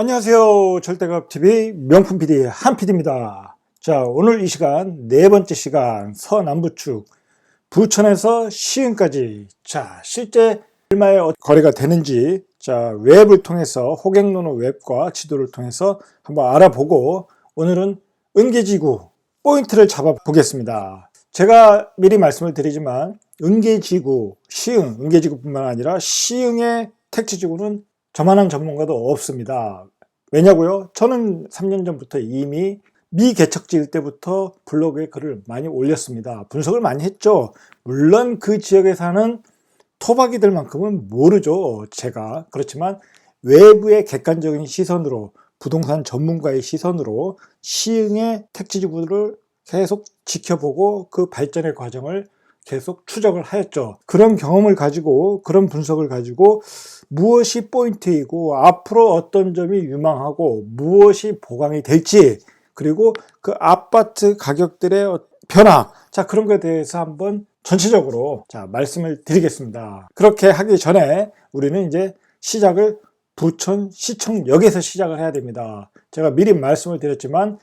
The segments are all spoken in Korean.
안녕하세요. 절대갑TV 명품 PD 한 PD입니다. 자, 오늘 이 시간 네 번째 시간 서남부축 부천에서 시흥까지 자, 실제 얼마의 어- 거리가 되는지 자, 웹을 통해서 호갱노노 웹과 지도를 통해서 한번 알아보고 오늘은 은계지구 포인트를 잡아 보겠습니다. 제가 미리 말씀을 드리지만 은계지구, 시흥, 은계지구뿐만 아니라 시흥의 택지지구는 저만한 전문가도 없습니다. 왜냐고요? 저는 3년 전부터 이미 미개척지일 때부터 블로그에 글을 많이 올렸습니다. 분석을 많이 했죠. 물론 그 지역에 사는 토박이들만큼은 모르죠. 제가. 그렇지만 외부의 객관적인 시선으로 부동산 전문가의 시선으로 시흥의 택지지구를 계속 지켜보고 그 발전의 과정을 계속 추적을 하였죠. 그런 경험을 가지고 그런 분석을 가지고 무엇이 포인트이고 앞으로 어떤 점이 유망하고 무엇이 보강이 될지 그리고 그 아파트 가격들의 어- 변화 자 그런 것에 대해서 한번 전체적으로 자 말씀을 드리겠습니다. 그렇게 하기 전에 우리는 이제 시작을 부천 시청역에서 시작을 해야 됩니다. 제가 미리 말씀을 드렸지만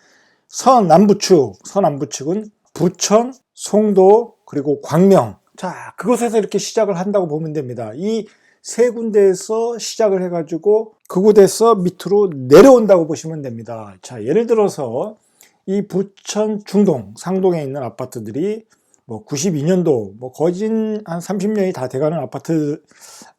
서남부축 서남부축은 부천 송도 그리고 광명 자 그곳에서 이렇게 시작을 한다고 보면 됩니다. 이 세 군데에서 시작을 해 가지고 그곳에서 밑으로 내려온다고 보시면 됩니다. 자, 예를 들어서 이 부천 중동, 상동에 있는 아파트들이 뭐 92년도, 뭐 거진 한 30년이 다 돼가는 아파트,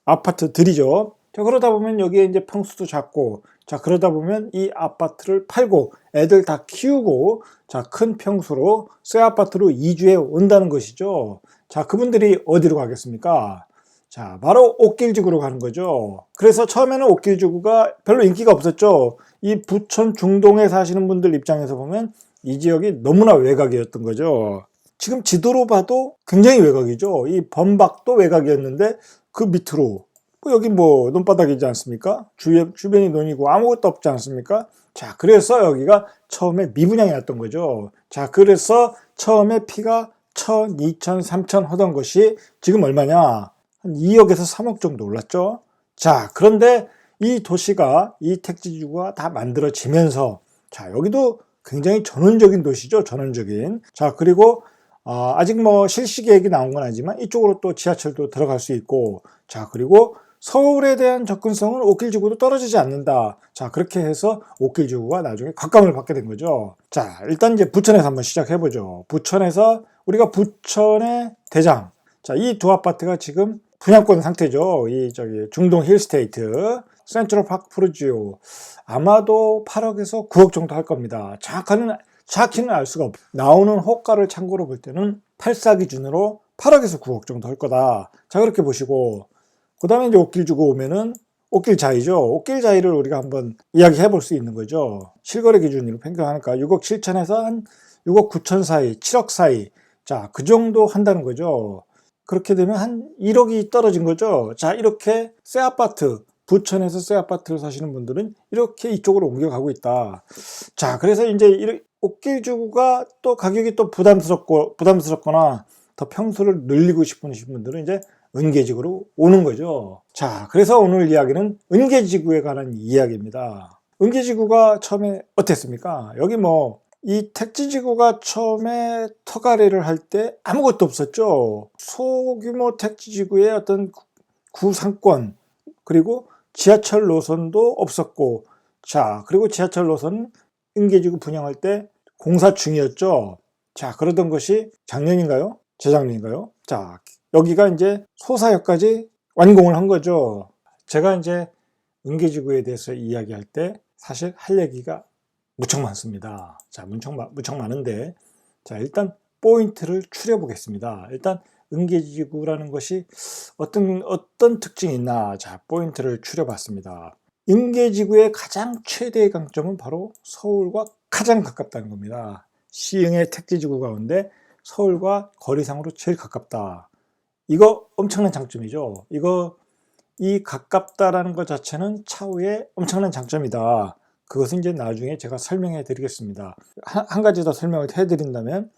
아파트들이죠. 자, 그러다 보면 여기에 이제 평수도 작고, 자, 그러다 보면 이 아파트를 팔고 애들 다 키우고, 자, 큰 평수로 새 아파트로 이주해 온다는 것이죠. 자, 그분들이 어디로 가겠습니까? 자, 바로 옥길지구로 가는 거죠. 그래서 처음에는 옥길지구가 별로 인기가 없었죠. 이 부천 중동에 사시는 분들 입장에서 보면 이 지역이 너무나 외곽이었던 거죠. 지금 지도로 봐도 굉장히 외곽이죠. 이 범박도 외곽이었는데 그 밑으로 뭐 여기 뭐 논바닥이지 않습니까? 주변, 주변이 논이고 아무것도 없지 않습니까? 자, 그래서 여기가 처음에 미분양이 났던 거죠. 자, 그래서 처음에 피가 1000, 2000, 3000 하던 것이 지금 얼마냐? 한 2억에서 3억 정도 올랐죠. 자, 그런데 이 도시가, 이 택지지구가 다 만들어지면서, 자, 여기도 굉장히 전원적인 도시죠. 전원적인. 자, 그리고 아, 아직 뭐 실시 계획이 나온 건 아니지만 이쪽으로 또 지하철도 들어갈 수 있고, 자, 그리고 서울에 대한 접근성은 옥길지구도 떨어지지 않는다. 자, 그렇게 해서 옥길지구가 나중에 각광을 받게 된 거죠. 자, 일단 이제 부천에서 한번 시작해 보죠. 부천에서 우리가 부천의 대장. 자, 이 두 아파트가 지금 분양권 상태죠. 이 저기 중동 힐스테이트, 센트럴 파크 프루지오. 아마도 8억에서 9억 정도 할 겁니다. 정확하는 정확히는 알 수가 없. 나오는 호가를 참고로 볼 때는 84 기준으로 8억에서 9억 정도 할 거다. 자, 그렇게 보시고 그 다음에 이제 옥길 주고 오면은 옥길 자이죠. 옥길 자이를 우리가 한번 이야기해 볼 수 있는 거죠. 실거래 기준으로 평균하니까 6억 7천에서 한 6억 9천 사이, 7억 사이. 자, 그 정도 한다는 거죠. 그렇게 되면 한 1억이 떨어진 거죠. 자, 이렇게 새 아파트, 부천에서 새 아파트를 사시는 분들은 이렇게 이쪽으로 옮겨가고 있다. 자, 그래서 이제 이렇- 옥길주구가 또 가격이 또 부담스럽고, 부담스럽거나 더 평수를 늘리고 싶으신 분들은 이제 은계지구로 오는 거죠. 자, 그래서 오늘 이야기는 은계지구에 관한 이야기입니다. 은계지구가 처음에 어땠습니까? 여기 뭐, 이 택지지구가 처음에 터가리를 할 때 아무것도 없었죠. 소규모 택지지구의 어떤 구- 구상권, 그리고 지하철 노선도 없었고, 자, 그리고 지하철 노선 은계지구 분양할 때 공사 중이었죠. 자, 그러던 것이 작년인가요? 재작년인가요? 자, 여기가 이제 소사역까지 완공을 한 거죠. 제가 이제 은계지구에 대해서 이야기할 때 사실 할 얘기가 무척 많습니다. 자, 무척, 마- 무척 많은데, 자, 일단 포인트를 추려 보겠습니다. 일단 은계지구라는 것이 어떤, 어떤 특징이 있나, 자, 포인트를 추려 봤습니다. 은계지구의 가장 최대의 강점은 바로 서울과 가장 가깝다는 겁니다. 시흥의 택지지구 가운데 서울과 거리상으로 제일 가깝다. 이거 엄청난 장점이죠. 이거 이 가깝다라는 것 자체는 차후에 엄청난 장점이다. 그것은 이제 나중에 제가 설명해 드리겠습니다. 한, 한 가지 더 설명을 해 드린다면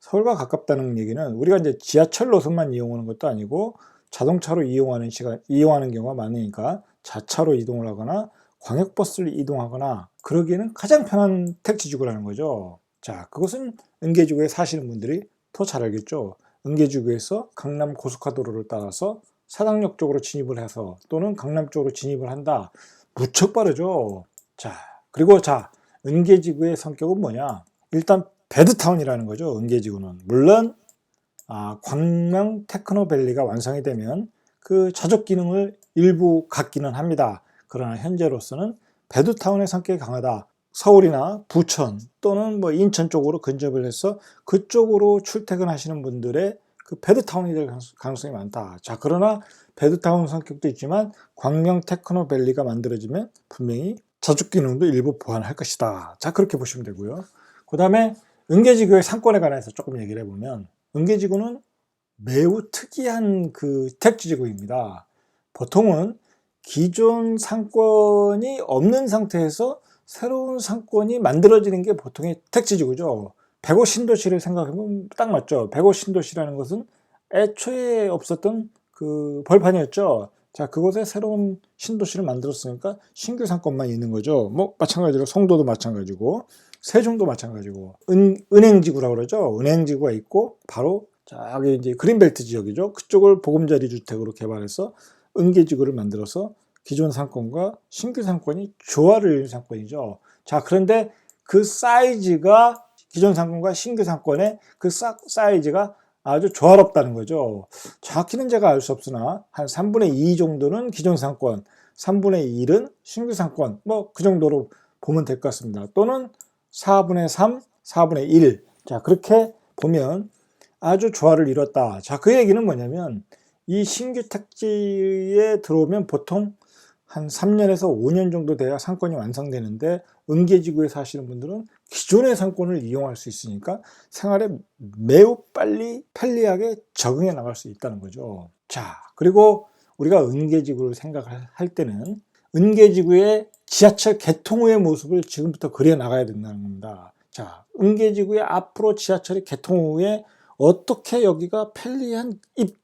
서울과 가깝다는 얘기는 우리가 이제 지하철 노선만 이용하는 것도 아니고 자동차로 이용하는 시간 이용하는 경우가 많으니까 자차로 이동을 하거나 광역버스를 이동하거나 그러기에는 가장 편한 택지 지구라는 거죠. 자, 그것은 은계지구에 사시는 분들이 더 잘 알겠죠. 은계지구에서 강남 고속화도로를 따라서 사당역 쪽으로 진입을 해서 또는 강남 쪽으로 진입을 한다. 무척 빠르죠. 자, 그리고 자, 은계지구의 성격은 뭐냐? 일단 배드타운이라는 거죠. 은계지구는. 물론 아, 광명 테크노밸리가 완성이 되면 그 자족 기능을 일부 갖기는 합니다. 그러나 현재로서는 배드타운의 성격이 강하다. 서울이나 부천 또는 뭐 인천 쪽으로 근접을 해서 그쪽으로 출퇴근하시는 분들의 그 배드타운이 될 가능성이 많다. 자, 그러나 배드타운 성격도 있지만 광명 테크노밸리가 만들어지면 분명히 자축 기능도 일부 보완할 것이다. 자, 그렇게 보시면 되고요. 그 다음에 은계지구의 상권에 관해서 조금 얘기를 해보면 은계지구는 매우 특이한 그 택지지구입니다. 보통은 기존 상권이 없는 상태에서 새로운 상권이 만들어지는 게 보통의 택지지구죠. 105 신도시를 생각해보면 딱 맞죠. 105 신도시라는 것은 애초에 없었던 그 벌판이었죠. 자, 그곳에 새로운 신도시를 만들었으니까 신규 상권만 있는 거죠. 뭐, 마찬가지로 송도도 마찬가지고, 세종도 마찬가지고, 은, 은행지구라고 그러죠. 은행지구가 있고, 바로 저기 이제 그린벨트 지역이죠. 그쪽을 보금자리 주택으로 개발해서 은계지구를 만들어서 기존 상권과 신규 상권이 조화를 이룬 상권이죠. 자, 그런데 그 사이즈가 기존 상권과 신규 상권의 그 사, 사이즈가 아주 조화롭다는 거죠. 정확히는 제가 알 수 없으나 한 3분의 2 정도는 기존 상권, 3분의 1은 신규 상권, 뭐 그 정도로 보면 될 것 같습니다. 또는 4분의 3, 4분의 1. 자, 그렇게 보면 아주 조화를 이뤘다. 자, 그 얘기는 뭐냐면 이 신규 택지에 들어오면 보통 한 3년에서 5년 정도 돼야 상권이 완성되는데 은계지구에 사시는 분들은 기존의 상권을 이용할 수 있으니까 생활에 매우 빨리 편리하게 적응해 나갈 수 있다는 거죠. 자, 그리고 우리가 은계지구를 생각할 때는 은계지구의 지하철 개통 후의 모습을 지금부터 그려 나가야 된다는 겁니다. 자, 은계지구의 앞으로 지하철이 개통 후에 어떻게 여기가 편리한 입,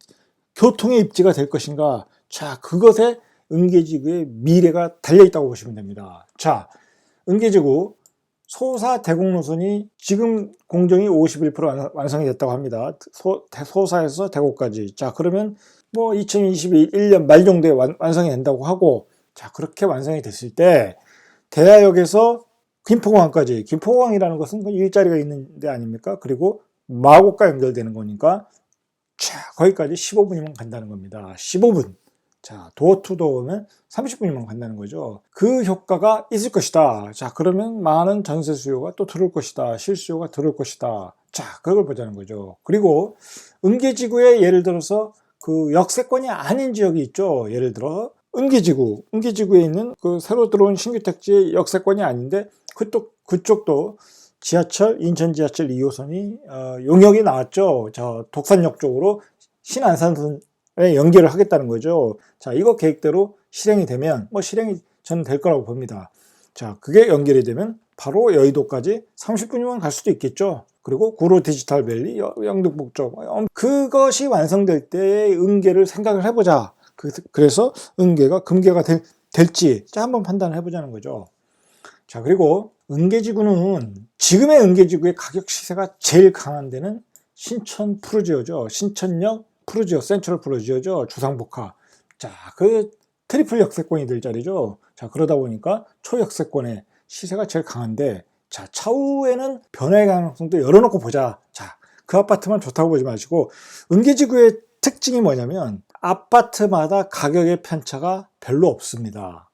교통의 입지가 될 것인가. 자, 그것에 은계지구의 미래가 달려있다고 보시면 됩니다. 자, 은계지구 소사 대곡 노선이 지금 공정이 51% 완성이 됐다고 합니다. 소, 소사에서 대곡까지. 자, 그러면 뭐 2021년 말 정도에 완, 완성이 된다고 하고, 자, 그렇게 완성이 됐을 때, 대하역에서 김포공항까지, 김포공항이라는 것은 그 일자리가 있는 데 아닙니까? 그리고 마곡과 연결되는 거니까, 자, 거기까지 15분이면 간다는 겁니다. 15분. 자, 도어 투 도어면 30분이면 간다는 거죠. 그 효과가 있을 것이다. 자, 그러면 많은 전세 수요가 또 들어올 것이다. 실수요가 들어올 것이다. 자, 그걸 보자는 거죠. 그리고 은계지구에 예를 들어서 그 역세권이 아닌 지역이 있죠. 예를 들어 은계지구, 은계지구에 있는 그 새로 들어온 신규 택지의 역세권이 아닌데 그쪽 그쪽도 지하철 인천 지하철 2호선이 어, 용역이 나왔죠. 저 독산역 쪽으로 신안산선 연계를 하겠다는 거죠. 자, 이거 계획대로 실행이 되면 뭐 실행이 저는 될 거라고 봅니다. 자, 그게 연결이 되면 바로 여의도까지 30분이면 갈 수도 있겠죠. 그리고 구로 디지털 밸리, 영등북 쪽. 그것이 완성될 때의 은계를 생각을 해보자. 그, 그래서 은계가 금계가 될, 될지 자, 한번 판단을 해보자는 거죠. 자, 그리고 은계지구는 지금의 은계지구의 가격 시세가 제일 강한 데는 신천 푸르지오죠. 신천역 프루지오, 센트럴 프루지오죠. 주상복합. 자, 그 트리플 역세권이 될 자리죠. 자, 그러다 보니까 초역세권의 시세가 제일 강한데, 자, 차후에는 변화의 가능성도 열어놓고 보자. 자, 그 아파트만 좋다고 보지 마시고, 은계지구의 특징이 뭐냐면, 아파트마다 가격의 편차가 별로 없습니다.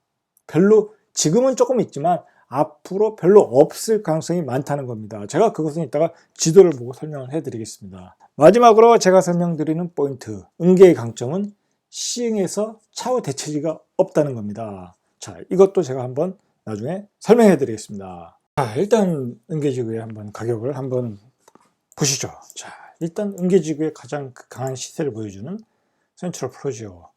별로, 지금은 조금 있지만, 앞으로 별로 없을 가능성이 많다는 겁니다. 제가 그것은 이따가 지도를 보고 설명을 해드리겠습니다. 마지막으로 제가 설명드리는 포인트, 은계의 강점은 시흥에서 차후 대체지가 없다는 겁니다. 자, 이것도 제가 한번 나중에 설명해 드리겠습니다. 자, 일단 은계지구의 한번 가격을 한번 보시죠. 자, 일단 은계지구의 가장 강한 시세를 보여주는 센트럴 프로지오.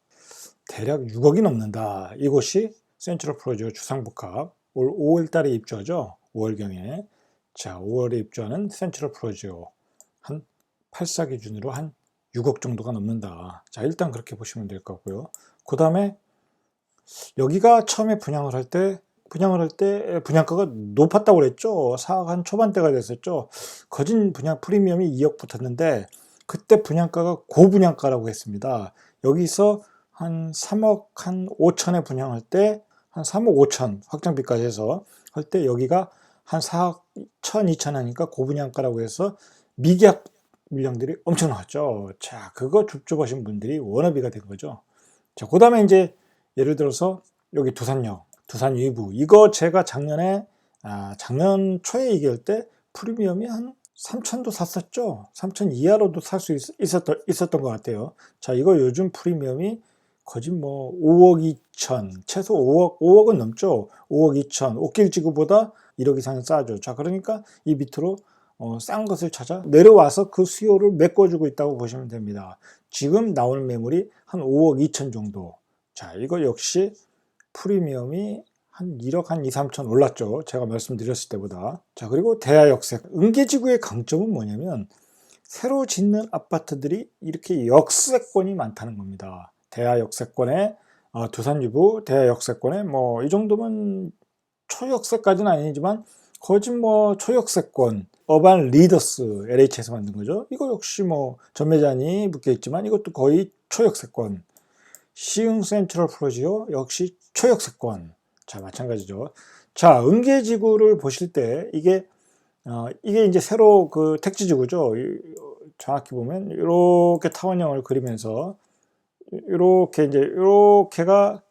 대략 6억이 넘는다. 이곳이 센트럴 프로지오 주상복합. 올 5월 달에 입주하죠. 5월경에. 자, 5월에 입주하는 센트럴 프로지오. 한 8사 기준으로 한 6억 정도가 넘는다. 자, 일단 그렇게 보시면 될것 같고요. 그 다음에 여기가 처음에 분양을 할 때 분양을 할 때 분양가가 높았다고 그랬죠. 4억 한 초반대가 됐었죠. 거진 분양 프리미엄이 2억 붙었는데 그때 분양가가 고분양가라고 했습니다. 여기서 한 3억 한 5천에 분양할 때 한 3억 5천 확정비까지 해서 할 때 여기가 한 4억 1천 2천 하니까 고분양가라고 해서 미계약 물량들이 엄청 나왔죠. 자, 그거 줍줍하신 분들이 워너비가 된 거죠. 자, 그 다음에 이제 예를 들어서 여기 두산역, 두산 위부 이거 제가 작년에 아, 작년 초에 얘기할 때 프리미엄이 한 3천도 샀었죠. 3천 이하로도 살 수 있었던, 있었던 것 같아요. 자, 이거 요즘 프리미엄이 거짓 뭐 5억 2천, 최소 5억, 5억은 넘죠. 5억 2천, 옥길 지구보다 1억 이상 싸죠. 자, 그러니까 이 밑으로 어, 싼 것을 찾아 내려와서 그 수요를 메꿔주고 있다고 보시면 됩니다. 지금 나오는 매물이 한 5억 2천 정도. 자, 이거 역시 프리미엄이 한 1억 한 2, 3천 올랐죠. 제가 말씀드렸을 때보다. 자, 그리고 대하역색. 은계지구의 강점은 뭐냐면 새로 짓는 아파트들이 이렇게 역세권이 많다는 겁니다. 대하 역세권에 어, 두산 유부 대하 역세권에 뭐 이 정도면 초역세까지는 아니지만 거짓 뭐 초역세권 어반 리더스 LH에서 만든 거죠. 이거 역시 뭐 전매잔이 묶여 있지만 이것도 거의 초역세권. 시흥 센트럴 프로지오 역시 초역세권. 자 마찬가지죠. 자 은계지구를 보실 때 이게 어, 이게 이제 새로 그 택지지구죠. 이, 정확히 보면 이렇게 타원형을 그리면서 이렇게 이제 이렇게가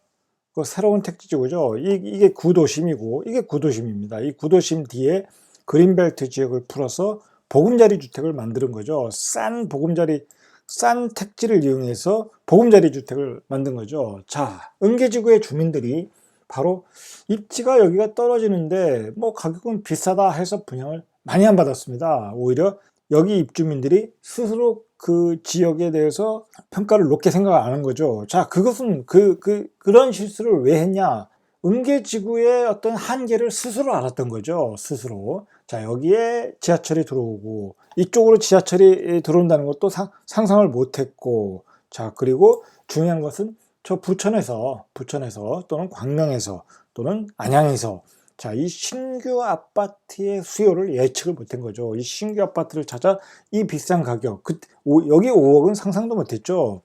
그 새로운 택지지구죠. 이, 이게 구도심이고 이게 구도심입니다. 이 구도심 뒤에 그린벨트 지역을 풀어서 보금자리 주택을 만드는 거죠. 싼 보금자리 싼 택지를 이용해서 보금자리 주택을 만든 거죠. 자, 은계지구의 주민들이 바로 입지가 여기가 떨어지는데 뭐 가격은 비싸다 해서 분양을 많이 안 받았습니다. 오히려 여기 입주민들이 스스로 그 지역에 대해서 평가를 높게 생각 안 한 거죠. 자, 그것은 그, 그, 그런 실수를 왜 했냐? 은계지구의 어떤 한계를 스스로 알았던 거죠. 스스로. 자, 여기에 지하철이 들어오고, 이쪽으로 지하철이 들어온다는 것도 상, 상상을 못 했고, 자, 그리고 중요한 것은 저 부천에서, 부천에서 또는 광명에서 또는 안양에서 자, 이 신규 아파트의 수요를 예측을 못한 거죠. 이 신규 아파트를 찾아 이 비싼 가격, 그, 오, 여기 5억은 상상도 못했죠.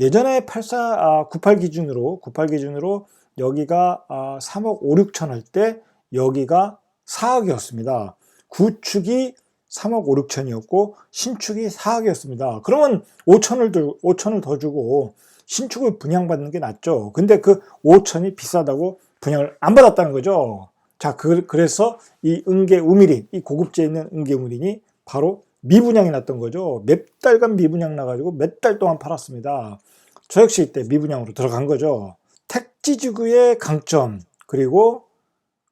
예전에 84, 아, 98 기준으로, 98 기준으로 여기가 아, 3억 5, 6천 할 때 여기가 4억이었습니다. 구축이 3억 5, 6천이었고 신축이 4억이었습니다. 그러면 5천을 더, 5천을 더 주고 신축을 분양받는 게 낫죠. 근데 그 5천이 비싸다고 분양을 안 받았다는 거죠. 자, 그, 그래서 이 은계 우미린, 이 고급지에 있는 은계 우미린이 바로 미분양이 났던 거죠. 몇 달간 미분양 나가지고 몇 달 동안 팔았습니다. 저 역시 이때 미분양으로 들어간 거죠. 택지 지구의 강점, 그리고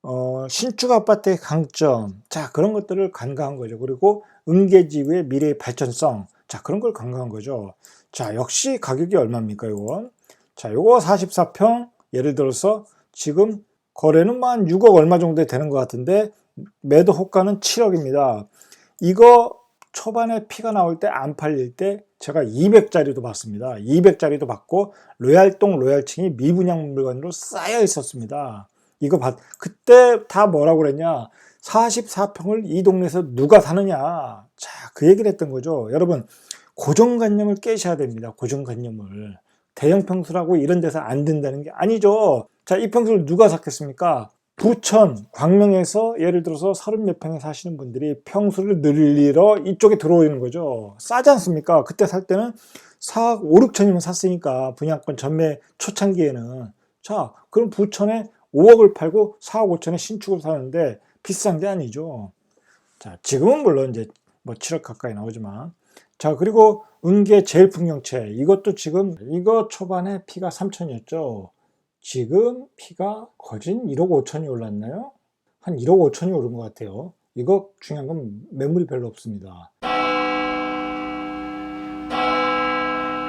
어, 신축 아파트의 강점, 자 그런 것들을 간과한 거죠. 그리고 은계지구의 미래의 발전성, 자 그런 걸 간과한 거죠. 자 역시 가격이 얼마입니까, 이거? 자 요거 44평, 예를 들어서 지금 거래는 뭐한 6억 얼마 정도 되는 것 같은데 매도 호가는 7억입니다. 이거 초반에 피가 나올 때 안 팔릴 때 제가 200짜리도 봤습니다. 200짜리도 받고 로얄동 로얄층이 미분양 물건으로 쌓여 있었습니다. 이거 봤 그때 다 뭐라고 그랬냐? 44평을 이 동네에서 누가 사느냐? 자, 그 얘기를 했던 거죠. 여러분, 고정관념을 깨셔야 됩니다. 고정관념을. 대형 평수라고 이런 데서 안 된다는 게 아니죠. 자, 이 평수를 누가 샀겠습니까? 부천, 광명에서 예를 들어서 서른 몇 평에 사시는 분들이 평수를 늘리러 이쪽에 들어오는 거죠. 싸지 않습니까? 그때 살 때는 4억 5, 6천이면 샀으니까 분양권 전매 초창기에는 자, 그럼 부천에 5억을 팔고 4억 5천에 신축을 사는데 비싼 게 아니죠. 자, 지금은 물론 이제 뭐 7억 가까이 나오지만 자, 그리고 은계 제일 풍경채 이것도 지금 이거 초반에 피가 3천이었죠. 지금 피가 거진 1억 5천이 올랐나요? 한 1억 5천이 오른 것 같아요. 이거 중요한 건 매물이 별로 없습니다.